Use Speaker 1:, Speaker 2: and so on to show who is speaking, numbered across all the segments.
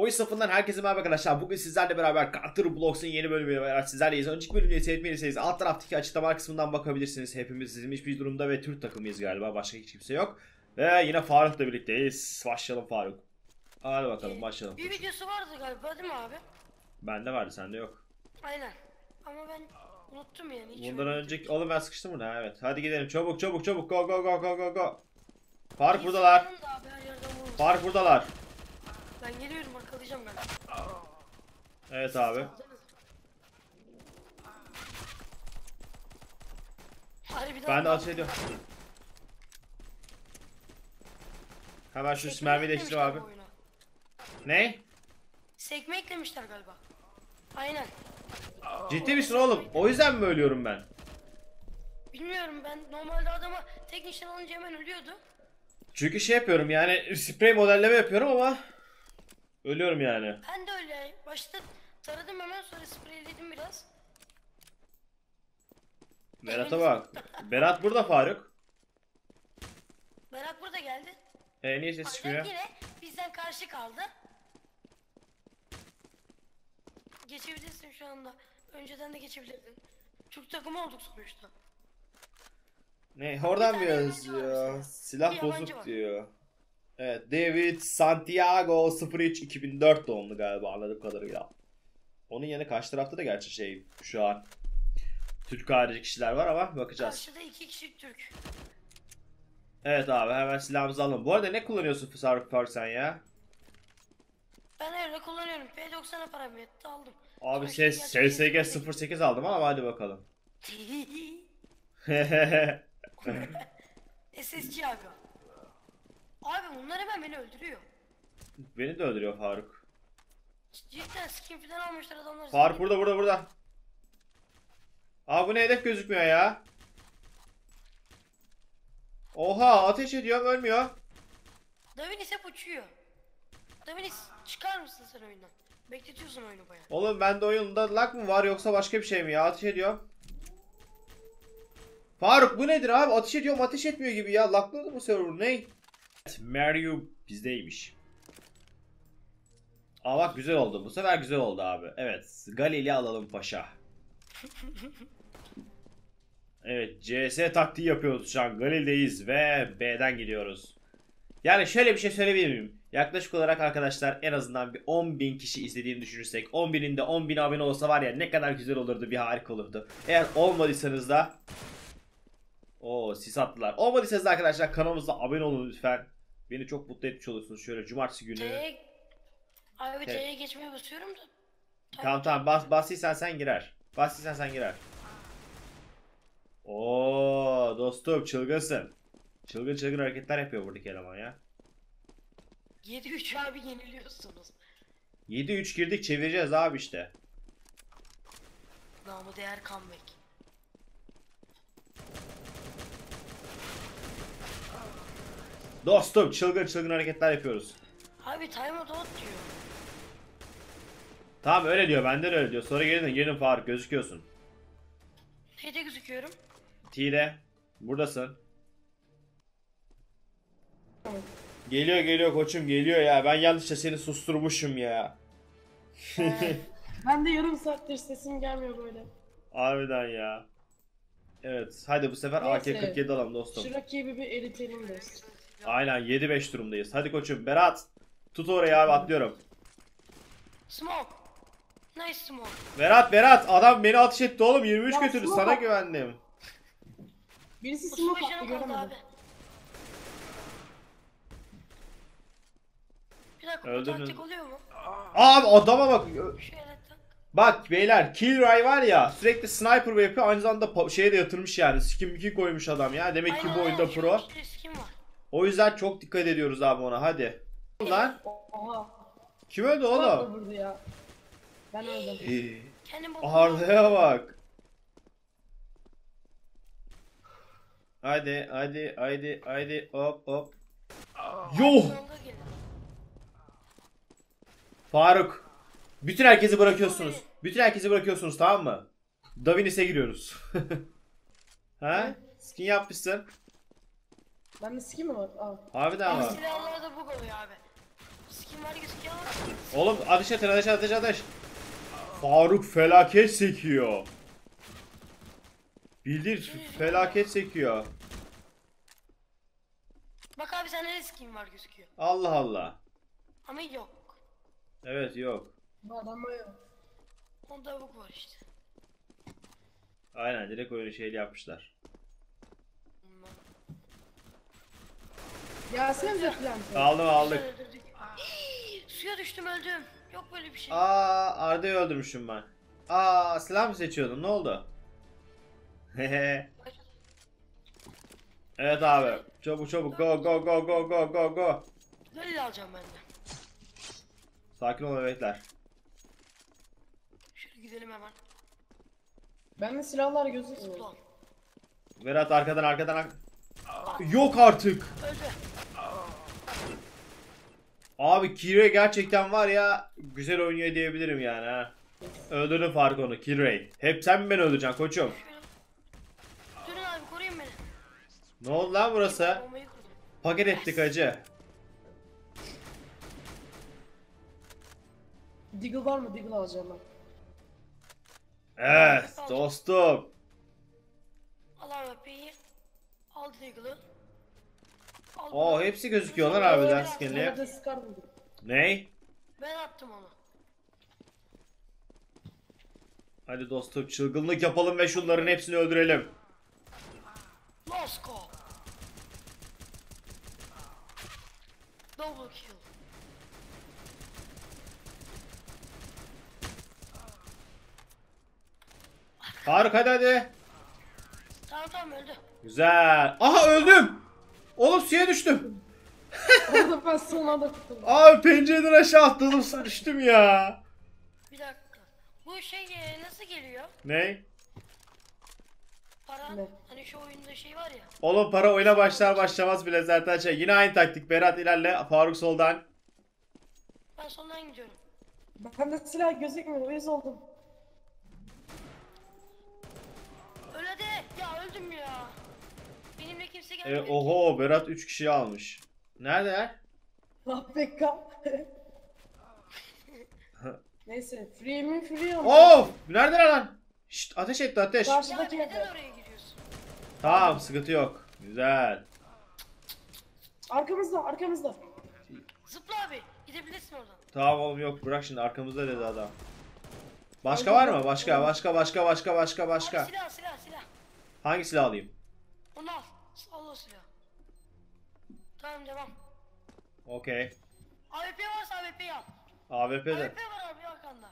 Speaker 1: Oyun safından herkese merhaba arkadaşlar. Bugün sizlerle beraber Counter Blocks'un yeni bölümüyle beraber sizlerleyiz. Önceki bölümleri seyretmediyseniz alt taraftaki açıklama kısmından bakabilirsiniz. Hepimiz dizilmiş bir durumda ve Türk takımıyız galiba. Başka hiç kimse yok. Ve yine Faruk'la birlikteyiz. Başlayalım Faruk. Hadi bakalım başlayalım.
Speaker 2: Bir videosu vardı galiba değil mi abi?
Speaker 1: Bende vardı sende yok.
Speaker 2: Aynen. Ama ben unuttum yani. Hiç
Speaker 1: Bundan önceki... Oğlum ben sıkıştım ha, evet. Hadi gidelim çabuk çabuk çabuk go go go go go go. Faruk buradalar. Faruk buradalar.
Speaker 2: Ben geliyorum arkalayacağım ben.
Speaker 1: Evet abi.
Speaker 2: Harbiden
Speaker 1: Ben de ateş ediyorum. Hemen şu
Speaker 2: Sekme
Speaker 1: mermi değiştir
Speaker 2: eklemişler
Speaker 1: abi.
Speaker 2: bu oyuna.
Speaker 1: Ne?
Speaker 2: Sekme eklemişler galiba. Aynen.
Speaker 1: Ciddi misin oğlum? O yüzden mi ölüyorum ben?
Speaker 2: Bilmiyorum ben normalde adama tek nişan alınca hemen ölüyordu.
Speaker 1: Çünkü şey yapıyorum yani sprey modelleme yapıyorum ama ölüyorum yani.
Speaker 2: Ben de öyle. Başta taradım hemen sonra spreyledim biraz.
Speaker 1: Berat'a bak. Berat burada Faruk.
Speaker 2: Berat burada geldi.
Speaker 1: E niye ses
Speaker 2: Aynen
Speaker 1: çıkmıyor?
Speaker 2: yine bizden karşı kaldı. Geçebilirsin şu anda. Önceden de geçebilirdin. Türk takımı olduk sonuçta.
Speaker 1: Ne oradan
Speaker 2: Bir tane yabancı var.
Speaker 1: Silah
Speaker 2: Bir yabancı
Speaker 1: bozuk
Speaker 2: var.
Speaker 1: diyor. Evet David Santiago 03 2004 doğumlu galiba anladığım kadarıyla. Onun yanı karşı tarafta da gerçi şey şu an Türk harici kişiler var ama bakacağız.
Speaker 2: Karşıda iki kişi Türk.
Speaker 1: Evet abi hemen silahımızı alalım. Bu arada ne kullanıyorsun Faruk sen ya?
Speaker 2: Ben öyle kullanıyorum. P90'a param yetti aldım.
Speaker 1: Abi ses
Speaker 2: şey
Speaker 1: SSG
Speaker 2: gerçekten-
Speaker 1: 08 aldım ama hadi bakalım.
Speaker 2: SSG abi. Abi bunlar hemen beni öldürüyor.
Speaker 1: Beni de öldürüyor Faruk.
Speaker 2: Cidden skin falan almışlar adamlar.
Speaker 1: Faruk burada burada burada. Aa bu ne hedef gözükmüyor ya. Oha ateş ediyorum ölmüyor.
Speaker 2: Davinis hep uçuyor. Davinis çıkar mısın sen oyundan? Bekletiyorsun oyunu baya.
Speaker 1: Oğlum bende oyunda lag mı var yoksa başka bir şey mi ya ateş ediyorum. Faruk bu nedir abi ateş ediyorum ateş etmiyor gibi ya laglı bu server ne? Evet, Mario bizdeymiş. Aa bak güzel oldu bu sefer güzel oldu abi. Evet Galil'i alalım paşa. Evet CS taktiği yapıyoruz şu an Galil'deyiz ve B'den gidiyoruz. Yani şöyle bir şey söyleyebilir miyim? Yaklaşık olarak arkadaşlar en azından bir 10.000 kişi izlediğini düşünürsek 10.000'in de 10.000 abone olsa var ya ne kadar güzel olurdu bir harika olurdu. Eğer olmadıysanız da o sis attılar. Olmadıysanız da arkadaşlar kanalımıza abone olun lütfen. Beni çok mutlu etmiş olursunuz. Şöyle cumartesi günü.
Speaker 2: T'ye... Abi
Speaker 1: T-
Speaker 2: T'ye geçmeye basıyorum da.
Speaker 1: Tamam tamam bas basıysan sen girer. Basıysan sen girer. Oo dostum çılgınsın. Çılgın çılgın hareketler yapıyor buradaki eleman ya.
Speaker 2: 7-3 abi yeniliyorsunuz.
Speaker 1: 7-3 girdik çevireceğiz abi işte.
Speaker 2: Namı değer comeback.
Speaker 1: Dostum çılgın çılgın hareketler yapıyoruz.
Speaker 2: Abi timeout out diyor.
Speaker 1: Tamam öyle diyor benden öyle diyor. Sonra gelin gelin Faruk gözüküyorsun.
Speaker 2: T'de gözüküyorum.
Speaker 1: Tile buradasın. Geliyor geliyor koçum geliyor ya. Ben yanlışça seni susturmuşum ya.
Speaker 3: Ben de yarım saattir sesim gelmiyor böyle.
Speaker 1: Harbiden ya. Evet hadi bu sefer
Speaker 3: Neyse.
Speaker 1: AK-47 alalım dostum.
Speaker 3: Şu rakibi bir eritelim de.
Speaker 1: Aynen 7-5 durumdayız. Hadi koçum Berat. Tut orayı abi atlıyorum.
Speaker 2: Smoke. Nice smoke.
Speaker 1: Berat Berat adam beni ateş etti oğlum 23
Speaker 3: Ya
Speaker 1: götürdü
Speaker 3: smoke
Speaker 1: sana
Speaker 3: at.
Speaker 1: güvendim.
Speaker 3: Birisi
Speaker 2: 35
Speaker 3: smoke attı
Speaker 2: canım kaldı
Speaker 3: göremedim.
Speaker 2: abi. Bir dakika bu
Speaker 1: Öldürdün.
Speaker 2: taktik oluyor mu?
Speaker 1: Abi adama bak.
Speaker 2: Şöyle tak.
Speaker 1: Bak beyler Killray var ya sürekli sniper yapıyor aynı zamanda şeye de yatırmış yani skin 2 koymuş adam ya demek ki bu
Speaker 2: Aynen,
Speaker 1: oyunda
Speaker 2: şu
Speaker 1: pro.
Speaker 2: ikili skin var.
Speaker 1: O yüzden çok dikkat ediyoruz abi ona hadi. Lan
Speaker 3: Oha.
Speaker 1: kim öldü
Speaker 3: Oğlum. vurdu ya. Ben öldüm.
Speaker 1: Ee,
Speaker 2: Kendim babamı
Speaker 1: Arda'ya bak. Hadi hadi hadi hadi hop hop. Yuh!
Speaker 2: Sonunda.
Speaker 1: Faruk. Bütün herkesi bırakıyorsunuz. Bütün herkesi bırakıyorsunuz tamam mı? Davinis'e giriyoruz. ha? Skin yapmışsın.
Speaker 3: Bende skin mi var? Aa.
Speaker 1: Harbiden
Speaker 2: Ama
Speaker 1: var.
Speaker 2: silahlarda bug oluyor abi. skin var gözüküyor ama.
Speaker 1: Oğlum ateş et ateş ateş ateş. Faruk felaket sekiyor. Bildir felaket sekiyor.
Speaker 2: Bak abi sende de skin var gözüküyor.
Speaker 1: Allah Allah.
Speaker 2: Ama yok.
Speaker 1: Evet yok.
Speaker 3: Bu adamı yok.
Speaker 2: Onda bug var işte.
Speaker 1: Aynen direkt öyle şeyli yapmışlar.
Speaker 2: Bunlar.
Speaker 3: Gelsenize filan.
Speaker 1: Aldım aldık.
Speaker 2: Suya düştüm öldüm. Yok böyle bir şey.
Speaker 1: Aa Arda'yı öldürmüşüm ben. Aa silah mı seçiyordun? Ne oldu? Hehe. evet abi. Çabuk çabuk go go go go go go go.
Speaker 2: Böyle alacağım ben de.
Speaker 1: Sakin ol bebekler.
Speaker 2: Şöyle gidelim hemen.
Speaker 3: Bende silahlar gözükmüyor.
Speaker 2: Ulan.
Speaker 1: Berat arkadan arkadan ar- Yok artık.
Speaker 2: Öldü.
Speaker 1: Abi Kirey gerçekten var ya güzel oynuyor diyebilirim yani ha. Öldürdün Faruk onu Kirey. Hep sen mi beni öldüreceksin koçum?
Speaker 2: Durun abi koruyun beni.
Speaker 1: Ne oldu lan burası?
Speaker 2: Bombayı kurdum.
Speaker 1: Paket ettik acı.
Speaker 3: Deagle var mı? Deagle alacağım ben.
Speaker 1: Evet dostum.
Speaker 2: Al AWP'yi. Al Deagle'ı.
Speaker 1: Oo hepsi gözüküyor lan harbiden
Speaker 3: Sana
Speaker 1: skinli.
Speaker 3: da Scar buldum.
Speaker 1: Ney?
Speaker 2: Ben attım onu.
Speaker 1: Hadi dostum çılgınlık yapalım ve şunların hepsini öldürelim.
Speaker 2: Go. Double kill.
Speaker 1: Faruk hadi hadi.
Speaker 2: Tamam tamam öldü.
Speaker 1: Güzel. Aha öldüm. Oğlum suya düştüm.
Speaker 3: Orada ben son anda kurtuldum.
Speaker 1: Abi pencereden aşağı atladım düştüm ya.
Speaker 2: Bir dakika. Bu şey e, nasıl geliyor?
Speaker 1: Ney?
Speaker 2: Para.
Speaker 3: Ne?
Speaker 2: Hani şu oyunda şey var ya.
Speaker 1: Oğlum para oyuna başlar başlamaz bile zaten şey. Yine aynı taktik. Berat ilerle. Faruk soldan.
Speaker 2: Ben sondan gidiyorum.
Speaker 3: Bende silah gözükmüyor. Uyuz oldum.
Speaker 2: Öyle de. Ya öldüm ya. Kimse
Speaker 1: E, oho Berat 3 kişiyi almış. Neredeler?
Speaker 3: APK. Neyse. Free mi free ama.
Speaker 1: Of! Neredeler lan? Şşt ateş etti ateş.
Speaker 2: Ya
Speaker 3: Karşıdaki
Speaker 2: neden
Speaker 3: evde.
Speaker 2: oraya giriyorsun?
Speaker 1: Tamam sıkıntı yok. Güzel.
Speaker 3: Arkamızda arkamızda.
Speaker 2: Zıpla abi. Gidebilirsin oradan.
Speaker 1: Tamam oğlum yok bırak şimdi arkamızda dedi adam. Başka var mı? Başka başka başka başka başka başka.
Speaker 2: Abi silah silah silah.
Speaker 1: Hangi silah alayım?
Speaker 2: Onu al. Silahı. Tamam devam.
Speaker 1: Okey.
Speaker 2: AWP varsa AWP'yi al.
Speaker 1: AWP de.
Speaker 2: AWP var abi arkanda.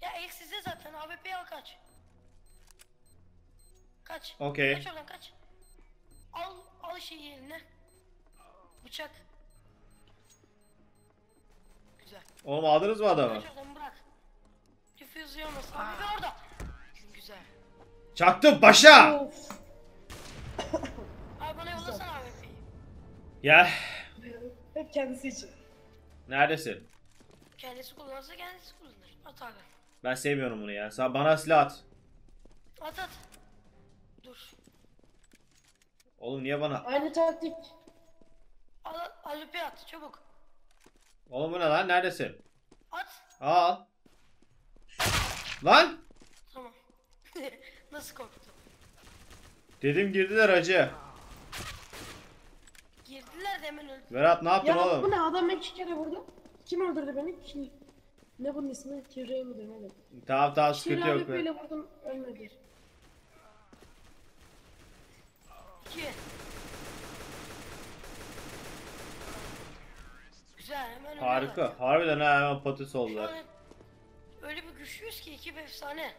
Speaker 2: Ya ilk sizde zaten AWP'yi al kaç. Kaç.
Speaker 1: Okey.
Speaker 2: Kaç oradan kaç. Al al şeyi eline. Bıçak. Güzel.
Speaker 1: Oğlum aldınız mı adamı?
Speaker 2: Kaç oradan bırak. Diffuse yanmasın. Ve orada. Güzel.
Speaker 1: Çaktım başa.
Speaker 2: Bana yollasana AWP'yi.
Speaker 1: Gel.
Speaker 3: Hep kendisi için.
Speaker 1: Neredesin?
Speaker 2: Kendisi kullanırsa kendisi kullanır. At abi.
Speaker 1: Ben sevmiyorum bunu ya. Sen bana silah at.
Speaker 2: At at. Dur.
Speaker 1: Oğlum niye bana?
Speaker 3: Aynı taktik.
Speaker 2: Al AWP at çabuk.
Speaker 1: Oğlum bu ne lan? Neredesin?
Speaker 2: At.
Speaker 1: Al. Lan!
Speaker 2: Tamam. Nasıl korktum?
Speaker 1: Dedim girdiler acı.
Speaker 2: Girdiler de hemen öldü.
Speaker 1: Berat ne yaptın
Speaker 3: Ya bu
Speaker 1: oğlum?
Speaker 3: ne adam iki kere vurdu. Kim öldürdü beni? Kim? Ne bunun ismi? Kirre mi demedim.
Speaker 1: Tamam tamam
Speaker 3: Kirre
Speaker 1: sıkıntı yok. be.
Speaker 3: böyle vurdum ölmedi.
Speaker 2: İki. Güzel hemen öldü.
Speaker 1: Harika. Harbiden ha hemen patates
Speaker 2: Şu an
Speaker 1: oldular.
Speaker 2: hep öyle bir güçlüyüz ki iki efsane.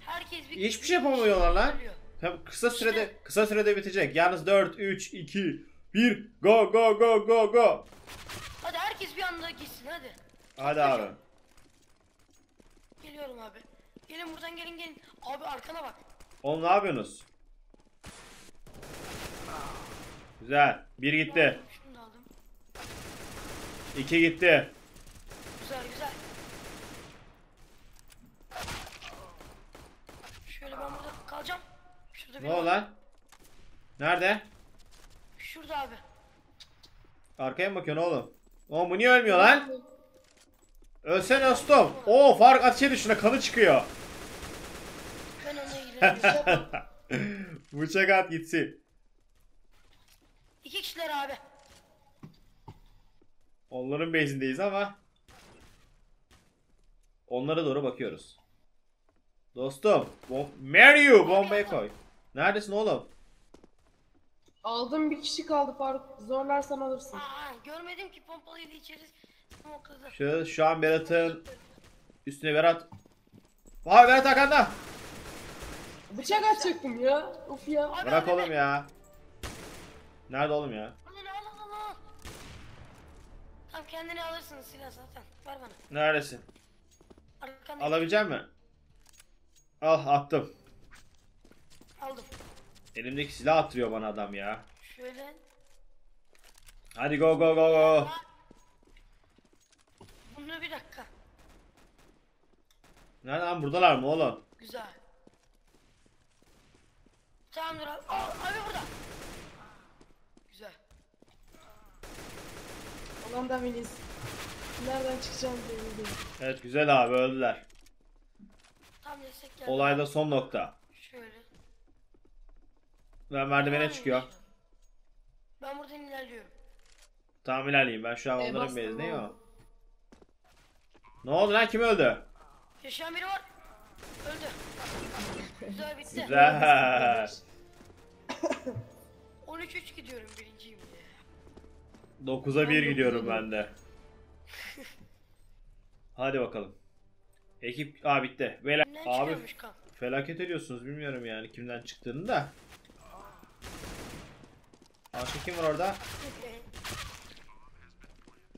Speaker 2: Herkes bir
Speaker 1: Hiçbir şey yapamıyorlar lan.
Speaker 2: Ölüyor.
Speaker 1: Hem kısa sürede kısa sürede bitecek. Yalnız 4 3 2 1 go go go go go.
Speaker 2: Hadi herkes bir anda gitsin hadi.
Speaker 1: Hadi abi.
Speaker 2: Geliyorum abi. Gelin buradan gelin gelin. Abi arkana bak.
Speaker 1: Oğlum ne yapıyorsunuz? Güzel. Bir gitti.
Speaker 2: Şunu da aldım.
Speaker 1: iki gitti.
Speaker 2: Güzel güzel. Şöyle ben burada kalacağım. Şurada bir
Speaker 1: Ne oldu lan? Nerede?
Speaker 2: Şurada abi.
Speaker 1: Arkaya mı bakıyorsun oğlum? Oğlum bu niye ölmüyor lan? Ölsene dostum. Oo Faruk ateş edin şuna kanı çıkıyor.
Speaker 2: Ben ona girelim.
Speaker 1: Bıçak at gitsin.
Speaker 2: İki kişiler abi.
Speaker 1: Onların base'indeyiz ama. Onlara doğru bakıyoruz. Dostum. Bom Mary you bombayı koy. Neredesin oğlum?
Speaker 3: Aldım bir kişi kaldı Faruk. Zorlarsan alırsın.
Speaker 2: Aa, görmedim ki pompalıydı içeri smokladı.
Speaker 1: Şu, şu an Berat'ın üstüne Berat. Vay Berat arkanda.
Speaker 3: Bıçak atacaktım ya. Of ya.
Speaker 2: Abi,
Speaker 1: Bırak
Speaker 2: abi,
Speaker 1: oğlum ya. Nerede oğlum ya?
Speaker 2: Al al al al al. Tamam kendini alırsın silah zaten. Ver bana.
Speaker 1: Neredesin?
Speaker 2: Arkanda
Speaker 1: Alabilecek mi? Al attım.
Speaker 2: aldım.
Speaker 1: Elimdeki silah attırıyor bana adam ya.
Speaker 2: Şöyle.
Speaker 1: Hadi go go go go.
Speaker 2: Bunu bir dakika.
Speaker 1: Nerede lan buradalar mı oğlum?
Speaker 2: Güzel. Tamamdır abi. Aa, abi burada. Güzel.
Speaker 3: Olan da Melis. Nereden çıkacağım değil.
Speaker 1: Evet güzel abi öldüler.
Speaker 2: Tam destek geldi.
Speaker 1: Olayda son nokta.
Speaker 2: Şöyle.
Speaker 1: Ben merdivene çıkıyor.
Speaker 2: Ben buradan ilerliyorum.
Speaker 1: Tamam ilerleyeyim ben şu an
Speaker 3: E,
Speaker 1: onların
Speaker 3: ne
Speaker 1: ya.
Speaker 3: oldu?
Speaker 1: Ne oldu lan kim öldü?
Speaker 2: Yaşayan biri var. Öldü. Güzel bitti.
Speaker 1: Güzel.
Speaker 2: 13-3 gidiyorum birinciyim diye.
Speaker 1: 9'a 1
Speaker 3: Ben
Speaker 1: gidiyorum ben de. Hadi bakalım. Ekip Aa bitti. Beyler abi felaket ediyorsunuz bilmiyorum yani kimden çıktığını da. Başka kim var orada?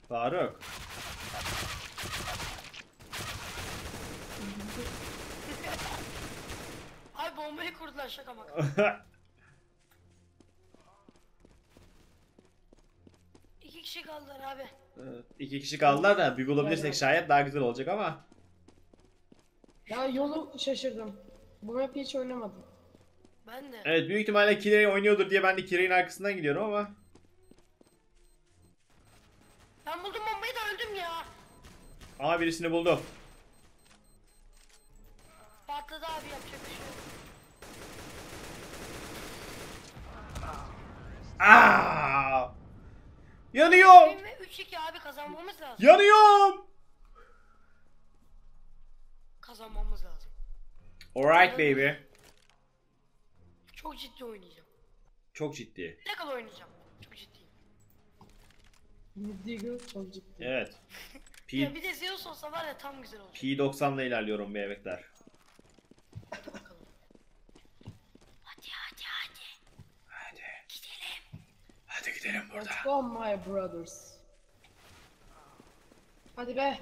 Speaker 1: Faruk.
Speaker 2: Ay bombayı kurdular şaka maka. İki kişi kaldılar abi.
Speaker 1: İki kişi kaldılar da bir bulabilirsek şayet daha güzel olacak ama.
Speaker 3: Ya yolu şaşırdım. Bu map'i hiç oynamadım.
Speaker 2: Ben de.
Speaker 1: Evet büyük ihtimalle Kirey oynuyordur diye ben de Kirey'in arkasından gidiyorum ama.
Speaker 2: Ben buldum bombayı da öldüm ya.
Speaker 1: Ama birisini buldum.
Speaker 2: Patladı abi yapacak bir şey yok.
Speaker 1: Aa! Yanıyorum.
Speaker 2: Benim ve 3-2 abi kazanmamız lazım.
Speaker 1: Yanıyorum.
Speaker 2: Kazanmamız lazım.
Speaker 1: Alright baby.
Speaker 2: Çok ciddi oynayacağım.
Speaker 1: Çok ciddi.
Speaker 2: Ne kadar oynayacağım? Çok ciddiyim.
Speaker 3: Deagle çok ciddi.
Speaker 1: Evet. P
Speaker 2: Ya bir de Zeus olsa var ya tam güzel olacak.
Speaker 1: P90 ile ilerliyorum bebekler.
Speaker 2: Hadi bakalım. Hadi hadi hadi.
Speaker 1: Hadi.
Speaker 2: Gidelim.
Speaker 1: Hadi gidelim burada.
Speaker 3: Let's go my brothers. Hadi be.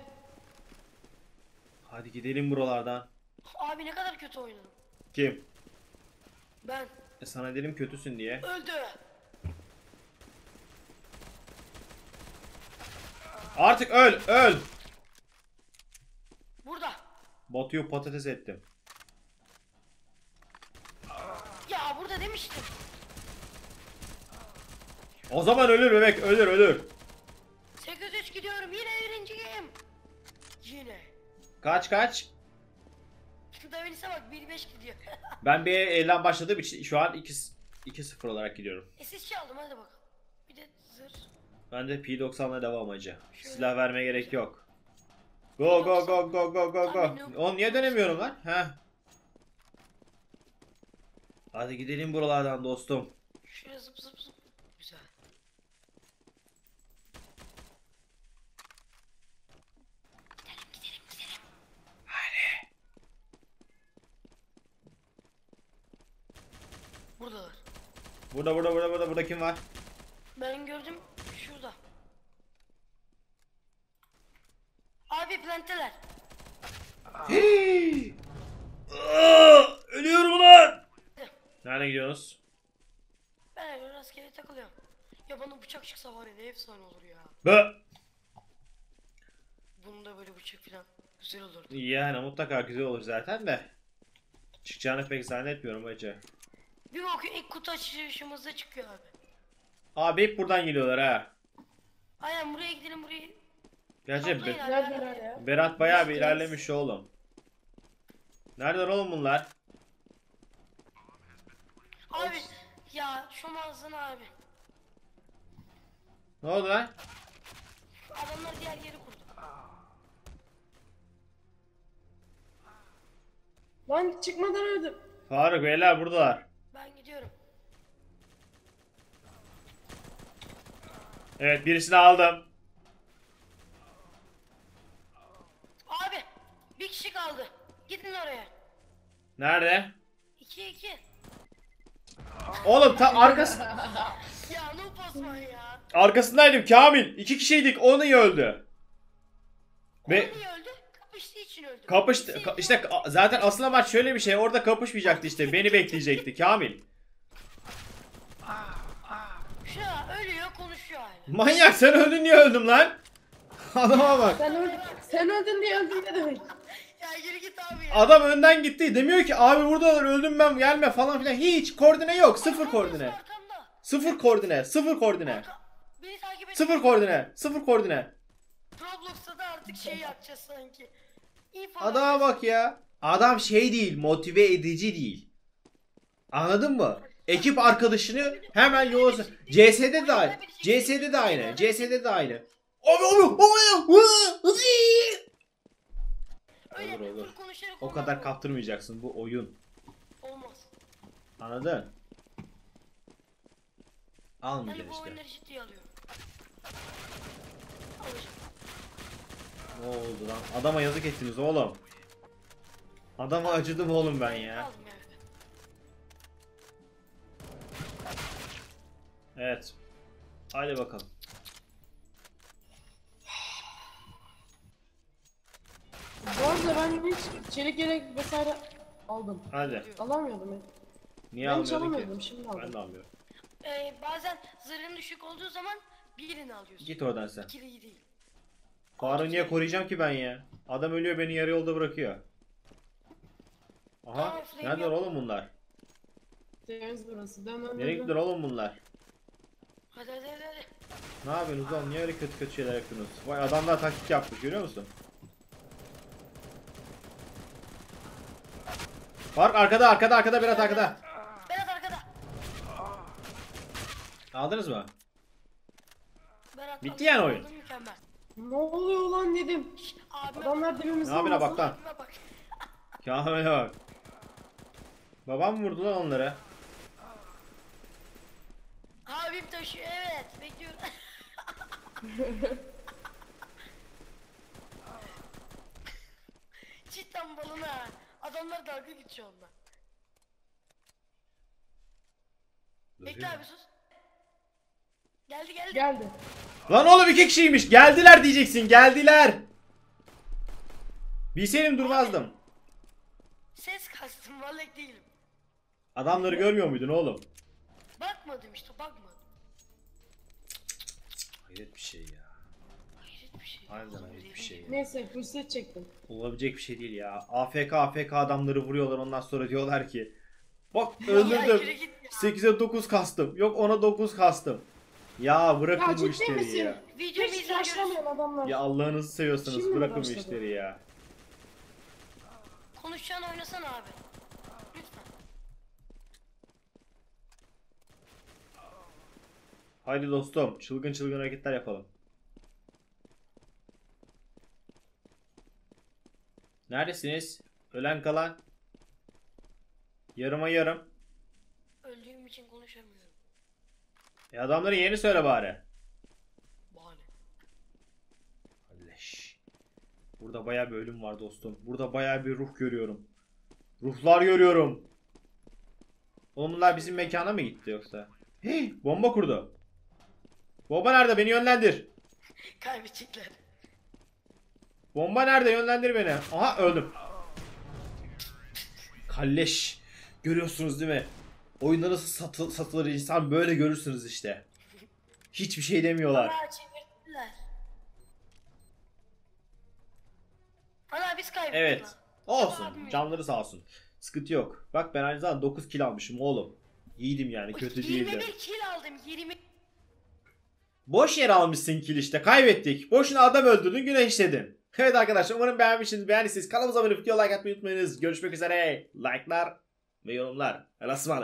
Speaker 1: Hadi gidelim buralardan.
Speaker 2: Abi ne kadar kötü oynadım.
Speaker 1: Kim?
Speaker 2: Ben.
Speaker 1: E sana dedim kötüsün diye.
Speaker 2: Öldü.
Speaker 1: Artık öl, öl.
Speaker 2: Burada.
Speaker 1: Batu'yu patates ettim.
Speaker 2: Ya burada demiştim.
Speaker 1: O zaman ölür bebek, ölür, ölür.
Speaker 2: 8-3 gidiyorum yine birinciyim. Yine.
Speaker 1: Kaç kaç?
Speaker 2: Davinis'e bak 1-5 gidiyor.
Speaker 1: Ben bir elden başladığım için şu an 2 2-0 olarak gidiyorum.
Speaker 2: SSC aldım hadi bakalım. Bir de zırh.
Speaker 1: Ben de P90 ile devam hacı. Silah vermeye gerek yok. Go go go go go go go. Oğlum niye dönemiyorum lan? He. Hadi gidelim buralardan dostum.
Speaker 2: Şöyle zıp zıp zıp. Güzel. Gidelim gidelim gidelim.
Speaker 1: Hadi.
Speaker 2: Buradalar.
Speaker 1: Burada burada burada burada burada kim var?
Speaker 2: Ben gördüm şurada. Abi planteler.
Speaker 1: Aa, Ölüyorum lan. Nerede gidiyorsunuz?
Speaker 2: Ben öyle rastgele takılıyorum. Ya bana bıçak çıksa var ya ne efsane olur ya.
Speaker 1: Bö.
Speaker 2: Bunda böyle bıçak falan güzel olurdu.
Speaker 1: Yani mutlaka güzel olur zaten de. Çıkacağını pek zannetmiyorum hacı.
Speaker 2: Bir bakıyor ilk kutu açışımızda çıkıyor abi.
Speaker 1: Abi hep buradan geliyorlar ha.
Speaker 2: Aynen buraya gidelim burayı.
Speaker 1: Gerçi
Speaker 2: Toplayın
Speaker 1: Be-
Speaker 2: abi.
Speaker 3: Neredeler ya?
Speaker 1: Berat bayağı bir ilerlemiş oğlum. Neredeler oğlum bunlar?
Speaker 2: Abi ya şu ağzını abi.
Speaker 1: Ne oldu lan?
Speaker 2: Adamlar diğer yeri kurdu.
Speaker 3: Lan çıkmadan öldüm.
Speaker 1: Faruk beyler buradalar.
Speaker 2: Ben gidiyorum.
Speaker 1: Evet birisini aldım.
Speaker 2: Abi bir kişi kaldı. Gidin oraya.
Speaker 1: Nerede?
Speaker 2: 2 2.
Speaker 1: Oğlum ta arkası
Speaker 2: Ya Noob Osman ya.
Speaker 1: arkasındaydım Kamil. İki kişiydik. O niye öldü? Be
Speaker 2: niye öldü? Kapıştığı için öldü.
Speaker 1: kapıştı ka- işte zaten asıl amaç şöyle bir şey. Orada kapışmayacaktı işte. Beni bekleyecekti Kamil.
Speaker 2: Şu an ölüyor konuşuyor hala.
Speaker 1: Manyak sen öldün niye öldüm lan? Adama bak.
Speaker 3: Sen öldün. Sen öldün diye öldün ne demek?
Speaker 2: Ya geri git abi ya.
Speaker 1: Adam önden gitti. Demiyor ki abi buradalar öldüm ben gelme falan filan. Hiç koordine yok. Sıfır koordine. Sıfır koordine. Sıfır koordine.
Speaker 2: Arka- Beni takip et.
Speaker 1: Sıfır koordine. Sıfır koordine.
Speaker 2: Roblox'ta da artık şey yapacağız sanki. İnfo
Speaker 1: Adama bak ya. Adam şey değil, motive edici değil. Anladın mı? Ekip arkadaşını hemen yola... CS'de de aynı. CS'de de aynı. CS'de de aynı. Abi abi abi. Olur, olur. O kadar kaptırmayacaksın bu oyun.
Speaker 2: Olmaz.
Speaker 1: Anladın? Almayacaksın işte.
Speaker 2: oyunları ciddiye alıyorum. Alacağım.
Speaker 1: Ne oldu lan? Adama yazık ettiniz oğlum. Adama acıdım oğlum ben ya. Evet. Hadi bakalım.
Speaker 3: Bu arada ben hiç çelik yelek vesaire aldım.
Speaker 1: Hadi.
Speaker 3: Alamıyordum ben.
Speaker 1: Niye
Speaker 3: Ben hiç alamıyordum
Speaker 1: ki?
Speaker 3: şimdi
Speaker 1: Ben
Speaker 3: aldım.
Speaker 1: de almıyorum.
Speaker 2: Ee, bazen zırhın düşük olduğu zaman birini alıyorsun.
Speaker 1: Git oradan sen.
Speaker 2: İkiliyi değil.
Speaker 1: Faruk'u niye koruyacağım ki ben ya? Adam ölüyor beni yarı yolda bırakıyor. Aha. Neredeler
Speaker 2: yok.
Speaker 1: oğlum bunlar?
Speaker 3: Temiz burası. Dön dön
Speaker 1: Nereye gittiler oğlum bunlar?
Speaker 2: Hadi hadi hadi. hadi.
Speaker 1: Ne yapıyorsunuz oğlum? Niye öyle kötü kötü şeyler yapıyorsunuz? Vay adamlar taktik yapmış görüyor musun? Faruk arkada arkada arkada Berat arkada.
Speaker 2: Berat arkada.
Speaker 1: Aldınız mı?
Speaker 2: Berat
Speaker 1: Bitti yani oyun.
Speaker 2: Mükemmel.
Speaker 3: Ne oluyor lan dedim.
Speaker 2: Abime
Speaker 3: Adamlar
Speaker 1: Ne
Speaker 3: dibimizde
Speaker 1: yapıyorsun
Speaker 3: olmasa-
Speaker 1: bak lan?
Speaker 2: Abime bak.
Speaker 1: Kamil'e bak. Babam mı vurdu lan onları?
Speaker 2: Abim taşıyor evet bekliyorum. Cidden balına. Adamlar dalga geçiyor onunla. Bekle abi sus. Geldi geldi.
Speaker 3: Geldi.
Speaker 1: Lan oğlum iki kişiymiş. Geldiler diyeceksin. Geldiler. Bilseydim durmazdım.
Speaker 2: Ses kastım vallahi değilim.
Speaker 1: Adamları görmüyor muydun oğlum?
Speaker 2: Bakmadım işte bakmadım.
Speaker 1: Hayret bir şey ya.
Speaker 2: Hayret bir şey.
Speaker 1: Harbiden hayret bir şey ya.
Speaker 3: Neyse fırsat çektim.
Speaker 1: Olabilecek bir şey değil ya. AFK AFK adamları vuruyorlar ondan sonra diyorlar ki Bak
Speaker 2: Ya yürü
Speaker 1: öldürdüm.
Speaker 2: git ya.
Speaker 1: 8'e 9 kastım. Yok ona 9 kastım. Ya bırakın
Speaker 3: Ya
Speaker 1: bu
Speaker 3: ciddi
Speaker 1: işleri
Speaker 3: misin?
Speaker 1: ya.
Speaker 2: Videomu
Speaker 3: Hiç başlamayan adamlar.
Speaker 1: Ya Allah'ınızı seviyorsanız
Speaker 3: Şimdi mi
Speaker 1: bırakın bu
Speaker 3: başladı?
Speaker 1: işleri ya.
Speaker 2: Konuşacağını oynasana abi.
Speaker 1: Haydi dostum çılgın çılgın hareketler yapalım. Neredesiniz? Ölen kalan. Yarıma yarım.
Speaker 2: Öldüğüm için konuşamıyorum.
Speaker 1: E adamların yerini söyle bari.
Speaker 2: Bahane.
Speaker 1: Leş. Burada baya bir ölüm var dostum. Burada baya bir ruh görüyorum. Ruhlar görüyorum. Oğlum bunlar bizim mekana mı gitti yoksa? Hey, bomba kurdu. Bomba nerede? Beni yönlendir.
Speaker 2: Kaybedecekler.
Speaker 1: Bomba nerede? Yönlendir beni. Aha öldüm. Kalleş. Görüyorsunuz değil mi? Oyunda nasıl satı- satılır insan böyle görürsünüz işte. Hiçbir şey demiyorlar.
Speaker 2: Aa çevirdiler. Ana biz kaybettik
Speaker 1: Evet.
Speaker 2: lan.
Speaker 1: Olsun. Canları sağ olsun. Sıkıntı yok. Bak ben aynı zamanda 9 kill almışım oğlum. İyiydim yani kötü değildim.
Speaker 2: 21 kill aldım 20.
Speaker 1: Boş yere almışsın kill işte. Kaybettik. Boşuna adam öldürdün günah işledin. Evet arkadaşlar umarım beğenmişsiniz. Beğendiyseniz kanalımıza abone olup video like atmayı unutmayınız. Görüşmek üzere. Like'lar ve yorumlar. Ismarladık.